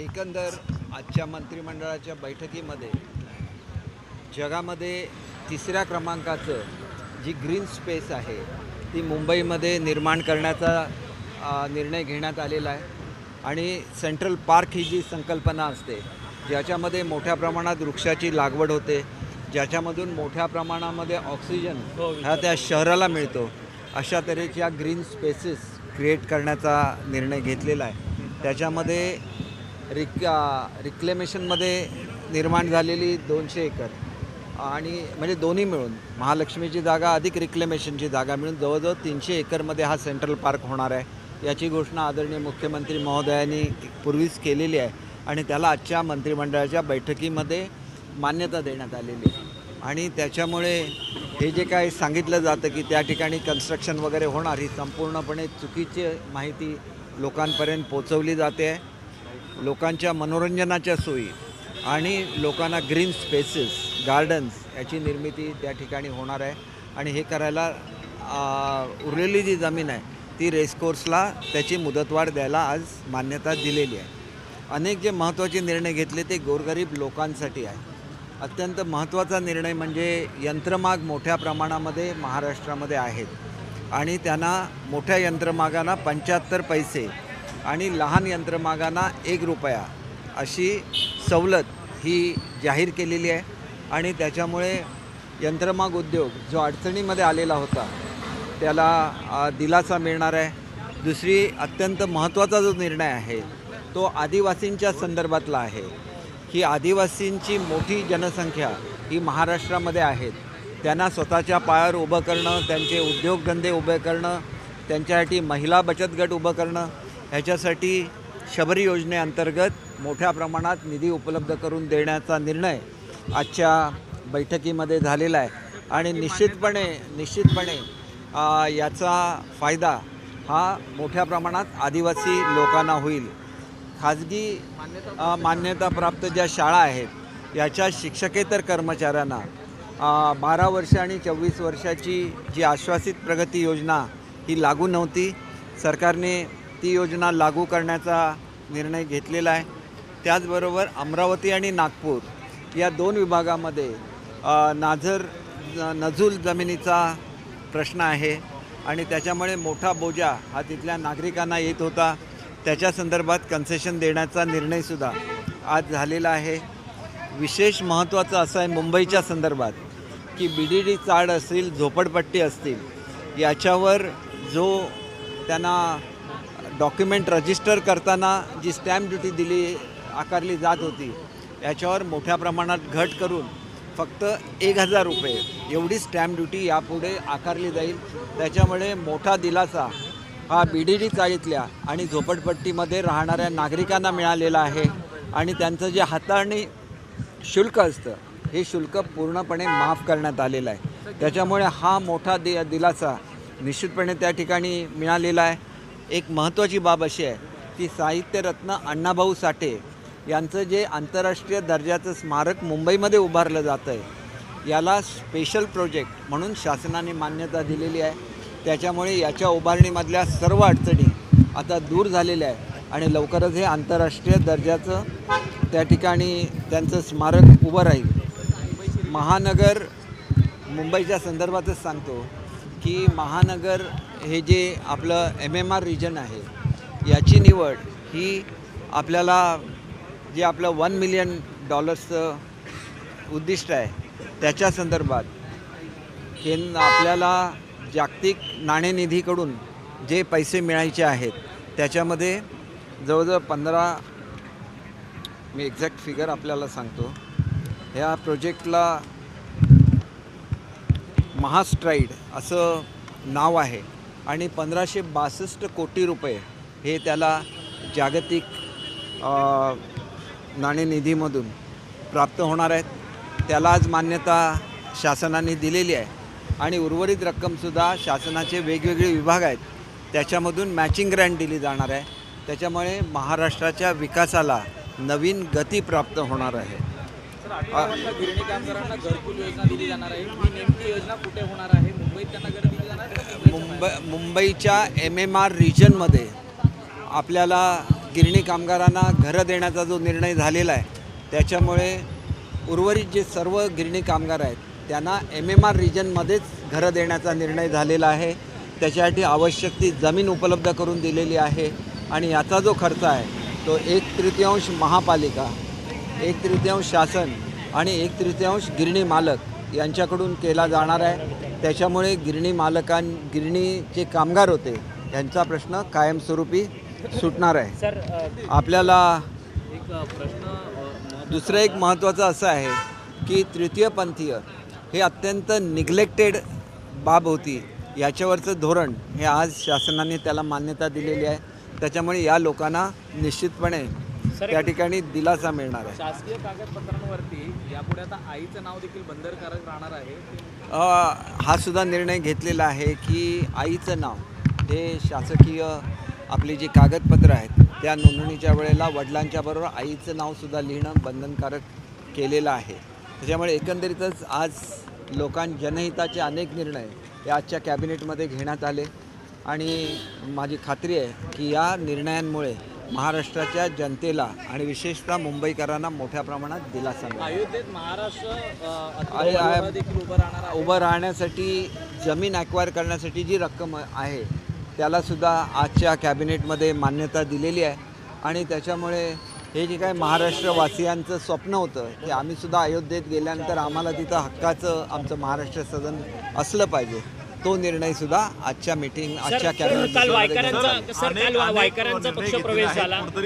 एकंदर आजच्या मंत्रिमंडळाच्या बैठकीमध्ये जगामध्ये तिसऱ्या क्रमांकाचं जी ग्रीन स्पेस आहे ती मुंबईमध्ये निर्माण करण्याचा निर्णय घेण्यात आलेला आहे. आणि सेंट्रल पार्क ही जी संकल्पना असते ज्याच्यामध्ये मोठ्या प्रमाणात वृक्षाची लागवड होते ज्याच्यामधून मोठ्या प्रमाणामध्ये ऑक्सिजन हा त्या शहराला मिळतो अशा तऱ्हेच्या ग्रीन स्पेसेस क्रिएट करण्याचा निर्णय घेतलेला आहे. त्याच्यामध्ये रिक रिक्लेमेशनमध्ये निर्माण झालेली दोनशे एकर. आणि म्हणजे दोन्ही मिळून महालक्ष्मीची जागा अधिक रिक्लेमेशनची जागा मिळून जवळजवळ तीनशे एकरमध्ये हा सेंट्रल पार्क होणार आहे. याची घोषणा आदरणीय मुख्यमंत्री महोदयांनी पूर्वीच केलेली आहे आणि त्याला आजच्या मंत्रिमंडळाच्या बैठकीमध्ये मान्यता देण्यात आलेली आहे. आणि त्याच्यामुळे हे जे काय सांगितलं जातं की त्या ठिकाणी कन्स्ट्रक्शन वगैरे होणार ही संपूर्णपणे चुकीची माहिती लोकांपर्यंत पोचवली जाते. आहे लोकांच्या मनोरंजनाच्या सोयी आणि लोकांना ग्रीन स्पेसेस गार्डन्स याची निर्मिती त्या ठिकाणी होणार आहे. आणि हे करायला उरलेली जी जमीन आहे ती रेसकोर्सला त्याची मुदतवाढ द्यायला आज मान्यता दिलेली आहे. अनेक जे महत्त्वाचे निर्णय घेतले ते गोरगरीब लोकांसाठी आहे. अत्यंत महत्त्वाचा निर्णय म्हणजे यंत्रमाग मोठ्या प्रमाणामध्ये महाराष्ट्रामध्ये आहेत. आणि त्यांना मोठ्या यंत्रमागांना पंच्याहत्तर पैसे आणि लहान यंत्रमागांना एक रुपया अशी सवलत ही जाहीर केलेली आहे. आणि त्याच्यामुळे यंत्रमाग उद्योग जो अडचणीमध्ये आलेला होता त्याला दिलासा मिळणार आहे. दुसरी अत्यंत महत्त्वाचा जो निर्णय आहे तो आदिवासींच्या संदर्भातला आहे. की आदिवासींची मोठी जनसंख्या ही महाराष्ट्रामध्ये आहेत. त्यांना स्वतःच्या पायावर उभं करणं त्यांचे उद्योगधंदे उभे करणं त्यांच्यासाठी महिला बचत गट उभं करणं ह्याच्यासाठी शबरी योजनेअंतर्गत मोठ्या प्रमाणात निधी उपलब्ध करून देण्याचा निर्णय आजच्या बैठकीमध्ये झालेला आहे. आणि निश्चितपणे निश्चितपणे याचा फायदा हा मोठ्या प्रमाणात आदिवासी लोकांना होईल. खाजगी मान्यताप्राप्त ज्या शाळा आहेत याच्या शिक्षकेतर कर्मचाऱ्यांना बारा वर्ष आणि चोवीस वर्षाची जी आश्वासित प्रगती योजना ही लागू नव्हती. सरकारने ती योजना लागू करण्याचा निर्णय घेतलेला आहे. त्याचबरोबर अमरावती आणि नागपूर या दोन विभागामध्ये नाझर नजूल जमिनीचा प्रश्न आहे आणि त्याच्यामुळे मोठा बोजा हा तिथल्या नागरिकांना येत होता. त्याच्या संदर्भात कन्सेशन देण्याचा निर्णयसुद्धा आज झालेला आहे. विशेष महत्त्वाचं असं आहे मुंबईच्या संदर्भात की बी डी डी चाड असतील झोपडपट्टी असतील याच्यावर जो त्यांना डॉक्युमेंट रजिस्टर करताना जी स्टॅम्प ड्युटी दिली आकारली जात होती याच्यावर मोठ्या प्रमाणात घट करून फक्त एक हजार रुपये एवढी स्टॅम्प ड्युटी यापुढे आकारली जाईल. त्याच्यामुळे मोठा दिलासा हा बी डी डी चाळीतल्या आणि झोपडपट्टीमध्ये राहणाऱ्या नागरिकांना मिळालेला आहे. आणि त्यांचं जे हाताळणी शुल्क असतं हे शुल्क पूर्णपणे माफ करण्यात आलेलं आहे. त्याच्यामुळे हा मोठा दि दिलासा निश्चितपणे त्या ठिकाणी मिळालेला आहे. एक महत्त्वाची बाब अशी आहे की साहित्यरत्न अण्णाभाऊ साठे यांचं जे आंतरराष्ट्रीय दर्जाचं स्मारक मुंबईमध्ये उभारलं जातं आहे याला स्पेशल प्रोजेक्ट म्हणून शासनाने मान्यता दिलेली आहे. त्याच्यामुळे याच्या उभारणीमधल्या सर्व अडचणी आता दूर झालेल्या आहे आणि लवकरच हे आंतरराष्ट्रीय दर्जाचं त्या ठिकाणी त्यांचं स्मारक उभं राहील. महानगर मुंबईच्या संदर्भातच सांगतो. की महानगर हे जे आपलं एम एम आर रिजन आहे याची निवड ही आपल्याला जे आपलं वन मिलियन डॉलर्सचं उद्दिष्ट आहे त्याच्या संदर्भात केंद्र आपल्याला जागतिक नाणेनिधीकडून जे पैसे मिळायचे आहेत त्याच्यामध्ये जवळजवळ पंधरा मी एक्झॅक्ट फिगर आपल्याला सांगतो. ह्या प्रोजेक्टला महास्ट्राईड असं नाव आहे आणि पंधराशे बासष्ट कोटी रुपये हे त्याला जागतिक नाणेनिधीमधून प्राप्त होणार आहेत. त्याला आज मान्यता शासनाने दिलेली आहे आणि उर्वरित रक्कमसुद्धा शासनाचे वेगवेगळे विभाग आहेत. त्याच्यामधून मॅचिंग ग्रँट दिली जाणार आहे. त्याच्यामुळे महाराष्ट्राच्या विकासाला नवीन गती प्राप्त होणार आहे. मुंबई मुंबईच्या एम एम आर रिजनमध्ये आपल्याला गिरणी कामगारांना घरं देण्याचा जो निर्णय झालेला आहे त्याच्यामुळे उर्वरित जे सर्व गिरणी कामगार आहेत त्यांना एम एम आर रिजनमध्येच घरं देण्याचा निर्णय झालेला आहे. त्याच्यासाठी आवश्यक ती जमीन उपलब्ध करून दिलेली आहे. आणि याचा जो खर्च आहे तो एक तृतीयांश महापालिका एक तृतीयांश शासन आणि एक तृतीयांश गिरणी मालक यांच्याकडून केला जाणार आहे. त्याच्यामुळे गिरणी मालकां गिरणीचे कामगार होते यांचा प्रश्न कायमस्वरूपी सुटणार आहे. आपल्याला दुसरं एक महत्त्वाचं असं आहे की तृतीयपंथीय हे अत्यंत निग्लेक्टेड बाब होती. याच्यावरचं धोरण हे आज शासनाने त्याला मान्यता दिलेली आहे. त्याच्यामुळे या लोकांना निश्चितपणे त्या ठिकाणी दिलासा मिळणार आहे. शासकीय कागदपत्रांवरती यापुढे आता आईचं नाव देखील बंधनकारक राहणार आहे. हा सुद्धा निर्णय घेतलेला आहे की आईचं नाव हे शासकीय आपली जी कागदपत्रं आहेत त्या नोंदणीच्या वेळेला वडिलांच्या बरोबर आईचं नावसुद्धा लिहिणं बंधनकारक केलेलं आहे. त्याच्यामुळे एकंदरीतच आज लोकां जनहिताचे अनेक निर्णय हे आजच्या कॅबिनेटमध्ये घेण्यात आले. आणि माझी खात्री आहे की या निर्णयांमुळे महाराष्ट्राच्या जनतेला आणि विशेषतः मुंबईकरांना मोठ्या प्रमाणात दिलासा अयोध्येत महाराष्ट्र उभं राहण्यासाठी जमीन ॲक्वायर करण्यासाठी जी रक्कम आहे त्यालासुद्धा आजच्या कॅबिनेटमध्ये मान्यता दिलेली आहे. आणि त्याच्यामुळे हे जे काय महाराष्ट्रवासियांचं स्वप्न होतं की आम्हीसुद्धा अयोध्येत गेल्यानंतर आम्हाला तिथं हक्काचं आमचं महाराष्ट्र सदन असलं पाहिजे. तो निर्णयसुद्धा आजच्या मीटिंग आजच्या कॅबिनेट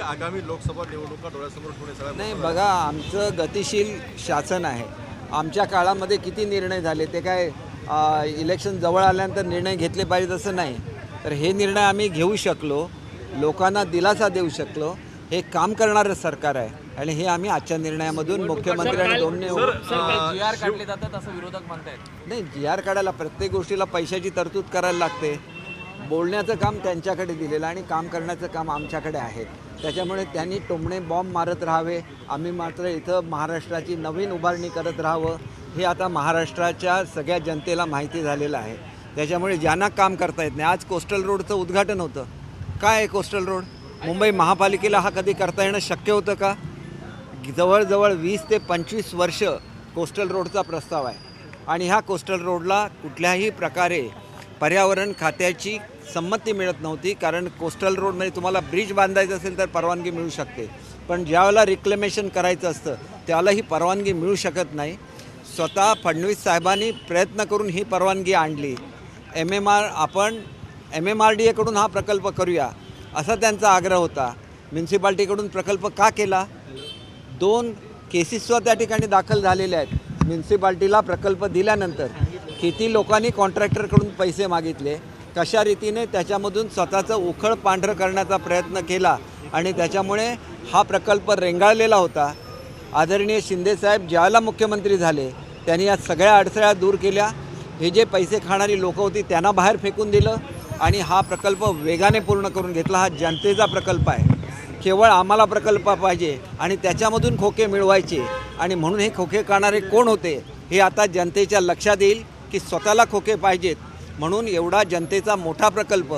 आगामी लोकसभा निवडणुका डोळ्यासमोर ठेवणे नाही बघा आमचं गतिशील शासन आहे. आमच्या काळामध्ये किती निर्णय झाले ते काय इलेक्शन जवळ आल्यानंतर निर्णय घेतले पाहिजेत असं नाही. तर हे निर्णय आम्ही घेऊ शकलो लोकांना दिलासा देऊ शकलो हे काम करणारं सरकार आहे. आणि हे आम्ही आजच्या निर्णयामधून मुख्यमंत्री आणि दोन्ही जी आर काढले जातात असं विरोधक म्हणतायत. नाही जी आर काढायला प्रत्येक गोष्टीला पैशाची तरतूद करायला लागते. बोलण्याचं काम त्यांच्याकडे दिलेलं आणि काम करण्याचं काम आमच्याकडे आहे. त्याच्यामुळे त्यांनी टोमणे बॉम्ब मारत राहावे. आम्ही मात्र इथं महाराष्ट्राची नवीन उभारणी करत राहावं. हे आता महाराष्ट्राच्या सगळ्या जनतेला माहिती झालेलं आहे. त्याच्यामुळे ज्यांना काम करता येत नाही आज कोस्टल रोडचं उद्घाटन होतं. काय आहे कोस्टल रोड? मुंबई महापालिकेला हा कधी करता येणं शक्य होतं का? जवळजवळ वीस ते पंचवीस वर्ष कोस्टल रोडचा प्रस्ताव आहे. आणि ह्या कोस्टल रोडला कुठल्याही प्रकारे पर्यावरण खात्याची संमती मिळत नव्हती कारण कोस्टल रोडमध्ये तुम्हाला ब्रिज बांधायचं असेल तर परवानगी मिळू शकते. पण ज्यावेळेला रिक्लेमेशन करायचं असतं त्याला ही परवानगी मिळू शकत नाही. स्वतः फडणवीस साहेबांनी प्रयत्न करून ही परवानगी आणली. एम एम आर आपण एम एम आर डी एकडून हा प्रकल्प करूया असा त्यांचा आग्रह होता. म्युन्सिपाल्टीकडून प्रकल्प का केला? दोन केसेससुद्धा त्या ठिकाणी दाखल झालेल्या आहेत. म्युन्सिपाल्टीला प्रकल्प दिल्यानंतर किती लोकांनी कॉन्ट्रॅक्टरकडून पैसे मागितले कशा रीतीने त्याच्यामधून स्वतःचं उखळ पांढरं करण्याचा प्रयत्न केला आणि त्याच्यामुळे हा प्रकल्प रेंगाळलेला होता. आदरणीय शिंदेसाहेब ज्यावेळेला मुख्यमंत्री झाले त्यांनी या सगळ्या अडथळ्या दूर केल्या. हे जे पैसे खाणारी लोकं होती त्यांना बाहेर फेकून दिलं आणि हा प्रकल्प वेगाने पूर्ण करून घेतला. हा जनतेचा प्रकल्प आहे. केवळ आम्हाला प्रकल्प पाहिजे आणि त्याच्यामधून खोके मिळवायचे. आणि म्हणून हे खोके काढणारे कोण होते हे आता जनतेच्या लक्षात येईल की स्वतःला खोके पाहिजेत. म्हणून एवढा जनतेचा मोठा प्रकल्प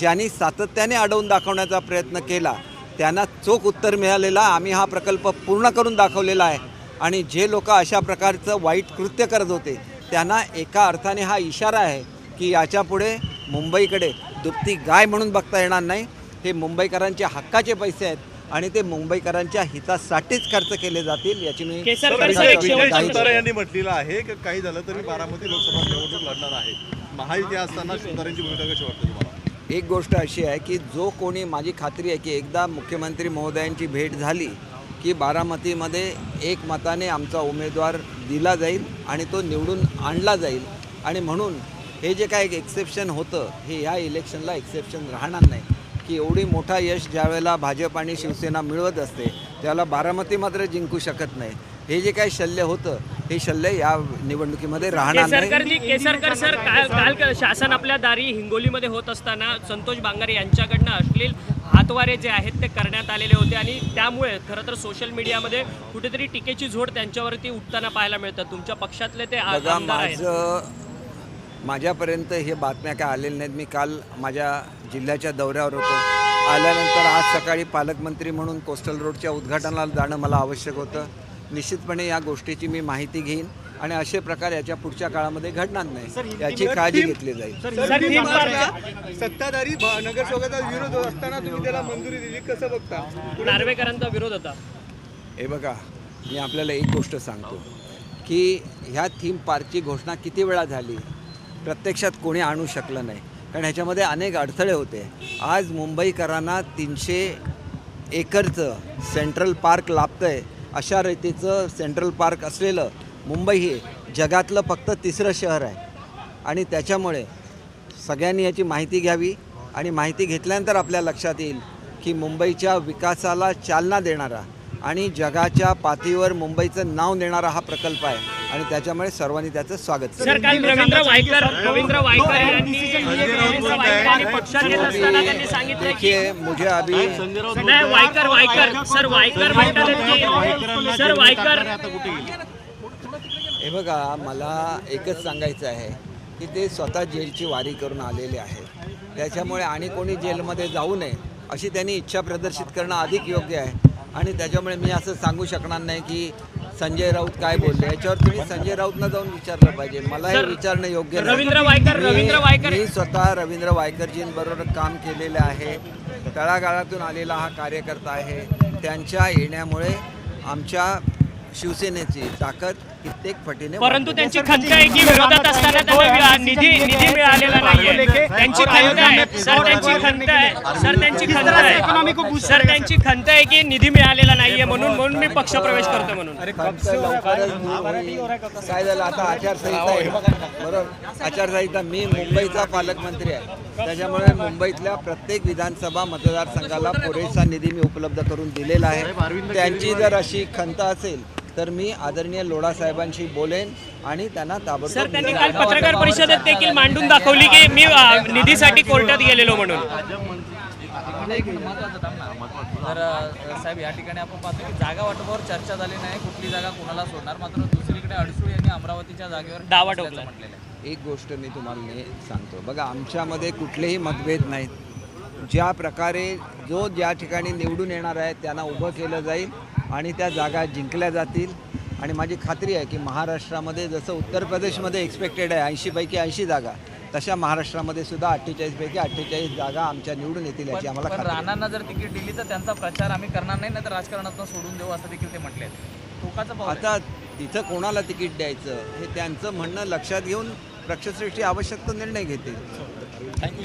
ज्यांनी सातत्याने अडवून दाखवण्याचा प्रयत्न केला त्यांना चोख उत्तर मिळालेला आम्ही हा प्रकल्प पूर्ण करून दाखवलेला आहे. आणि जे लोक अशा प्रकारचं वाईट कृत्य करत होते त्यांना एका अर्थाने हा इशारा आहे की याच्यापुढे मुंबईकडे दुपती गाय म्हणून बघता येणार नाही. हे मुंबईकरांच्या हक्काचे पैसे आहेत आणि ते मुंबईकरांच्या हितासाठीच खर्च केले जातील याची मी यांनी म्हटलेलं आहे की काही झालं तरी बारामती लोकसभा निवडणूक लढणार आहे. महायुती असताना सुतारांची भूमिका कशी वाटते तुम्हाला? एक गोष्ट अशी आहे की जो कोणी माझी खात्री आहे की एकदा मुख्यमंत्री महोदयांची भेट झाली की बारामतीमध्ये एक मताने आमचा उमेदवार दिला जाईल आणि तो निवडून आणला जाईल. आणि म्हणून हे जे काय एक्सेप्शन होतं हे या इलेक्शनला एक्सेप्शन राहणार नाही. की एवढी मोठा यश ज्यावेळेला भाजप आणि शिवसेना मिळवत असते त्याला बारामती मात्र जिंकू शकत नाही. हे जे काही शल्य होतं हे शल्य या निवडणुकीमध्ये राहणार नाही. केसरकर सर काल शासन आपल्या दारी हिंगोलीमध्ये होत असताना संतोष बांगारे यांच्याकडनं अश्लील हातवारे जे आहेत ते करण्यात आलेले होते आणि त्यामुळे खरं तर सोशल मीडियामध्ये कुठेतरी टीकेची झोड त्यांच्यावरती उठताना पाहायला मिळतं. तुमच्या पक्षातले ते माझं माझ्यापर्यंत हे बातम्या काय आलेल्या नाहीत. मी काल माझ्या जिल्ह्याच्या दौऱ्यावर होतो. आल्यानंतर आज सकाळी पालकमंत्री म्हणून कोस्टल रोडच्या उद्घाटनाला जाणं मला आवश्यक होतं. निश्चितपणे या गोष्टीची मी माहिती घेईन आणि असे प्रकार याच्या पुढच्या काळामध्ये घडणार नाही. याची काळजी घेतली जाईल. सर थीम पार्क सत्ताधारी नगरसेवकाचा विरोध असताना तुम्ही त्याला मंजुरी दिली. कसं बघता? नार्वेकरांचा विरोध होता. हे बघा मी आपल्याला एक गोष्ट सांगतो की ह्या थीम पार्कची घोषणा किती वेळा झाली? प्रत्यक्षात कोणी आणू शकलं नाही. कारण ह्याच्यामध्ये अनेक अडथळे होते. आज मुंबईकरांना तीनशे एकरचं सेंट्रल पार्क लाभतं आहे अशा रीतीचं सेंट्रल पार्क असलेलं मुंबई हे जगातलं फक्त तिसरं शहर आहे. आणि त्याच्यामुळे सगळ्यांनी याची माहिती घ्यावी आणि माहिती घेतल्यानंतर आपल्या लक्षात येईल की मुंबईच्या विकासाला चालना देणारा आणि जगाच्या पातळीवर मुंबईचं नाव देणारा हा प्रकल्प आहे. आणि त्याच्यामुळे सर्वांनी त्याचं स्वागत केलं. सर काल रवींद्र वायकर रवींद्र वायकर यांनी रवींद्र वायकर यांनी पक्षात येत असताना त्यांनी सांगितलं की देखिए मुझे अभी नाही वायकर वायकर. सर वायकर म्हणतात की सर वायकर हे बघा मला एकच सांगायचं आहे की ते स्वतः जेलची वारी करून आलेले आहेत. त्याच्यामुळे आणि कोणी जेलमध्ये जाऊ नये अशी त्यांनी इच्छा प्रदर्शित करणं अधिक योग्य आहे. आणि त्याच्यामुळे मी असं सांगू शकणार नाही की संजय राऊत काय बोलले? याच्यावर तुम्ही संजय राऊतनं जाऊन विचारलं पाहिजे. मला हे विचारणं योग्य. रवींद्र वायकर रवींद्र वायकर. मी स्वतः रवींद्र वायकरजींबरोबर काम केलेलं आहे. तळागाळातून आलेला हा कार्यकर्ता आहे. त्यांच्या येण्यामुळे आमच्या शिवसेनेची ताकद कित्येक पटीने परंतु. त्यांची खंत आहे की विरोधात असताना त्यांना निधी निधी मिळालेला नाहीये. त्यांची खंत आहे. सर त्यांची खंत आहे. सर त्यांची खंत आहे. सर त्यांची खंत आहे की निधी मिळालेला नाहीये म्हणून म्हणून मी पक्ष प्रवेश करतो म्हणून. दूर होईल. काय झालं? आता आचारसंहिता आहे. बरोबर? आचारसंहिता मी मुंबईचा पालकमंत्री आहे. त्याच्यामुळे मुंबईतल्या प्रत्येक विधानसभा मतदारसंघाला पुरेसा निधी मी उपलब्ध करून दिलेला आहे. त्यांची जर अशी खंत असेल तर मी आदरणीय लोढा साहेबांशी बोलेन आणि त्यांना सर ताबडतोब त्यांनी निधी काल. पत्रकार परिषदेत देखील मांडून दाखवली की मी अ, निधीसाठी कोर्टात गेलेलो म्हणून. तर अ, साहेब या ठिकाणी आपण पाहतो की जागा वाटपावर चर्चा झाली नाही. कुठली जागा कोणाला सोडणार? मात्र दुसरीकडे अडसूळ यांनी अमरावतीच्या जागेवर दावा असल्याचं ठोकलाय. म्हटलेलं आहे. एक गोष्ट मी तुम्हाला ने सांगतो. बघा आमच्यामध्ये कुठलेही मतभेद नाहीत. ज्या प्रकारे जो ज्या ठिकाणी निवडून येणार आहे त्यांना उभं केलं जाईल. आणि त्या जागा जिंकल्या जातील. आणि माझी खात्री आहे की महाराष्ट्रामध्ये जसं उत्तर प्रदेशमध्ये एक्सपेक्टेड आहे ऐंशीपैकी ऐंशी जागा तशा महाराष्ट्रामध्ये सुद्धा अठ्ठेचाळीसपैकी अठ्ठेचाळीस जागा आमच्या निवडून येतील याची आम्हाला खात्री आहे. राणांना जर तिकीट दिली तर त्यांचा प्रचार आम्ही करणार नाही तर राजकारणातून सोडून देऊ असं देखील ते म्हटले टोकाचं पाऊल आहे. आता तिथं कोणाला तिकीट द्यायचं हे त्यांचं म्हणणं लक्षात घेऊन पक्षश्रेष्ठी आवश्यक तो निर्णय घेतील. थँक्यू